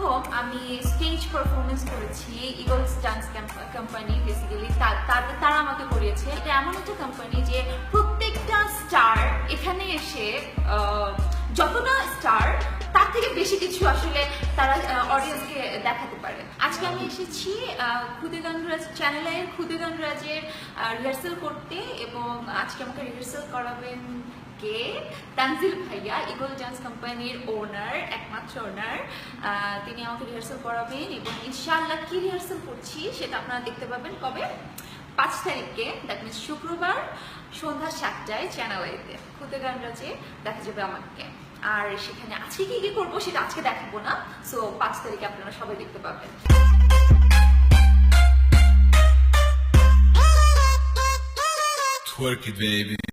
প্রথম আমি stage performance করেছি ইগলস ডান্স কোম্পানি বেসিক্যালি তারা আমাকে করিয়েছে। এটা এমন একটা কোম্পানি যে প্রত্যেকটা স্টার এখানে এসে যতটা স্টার তার থেকে বেশি কিছু আসলে তারা অডিয়েন্সকে দেখাতে পারে। আজকে আমি এসেছি খুদে গানরাজ চ্যানেলের খুদে গানরাজের রিহার্সাল করতে এবং আজকে আমাকে রিহার্সাল করাবেন কে তানজিল ভাইয়া ইগল ডান্স কোম্পানির ওনার একমাত্র ওনার তিনি আমাকে রিহার্সাল করাবেন এবং ইনশাআল্লাহ কি রিহার্সাল করছি সেটা আপনারা দেখতে পাবেন কবে? পাঁচ তারিখে দ্যাট মিনস শুক্রবার সন্ধ্যা সাতটায় চ্যানেল আইতে খুদে গানরাজে দেখা যাবে আমাকে। আর সেখানে আজকে কি কি করব সেটা আজকে দেখাবো না সো পাঁচ তারিখে আপনারা সবাই দেখতে পাবেন। Twerk it, baby.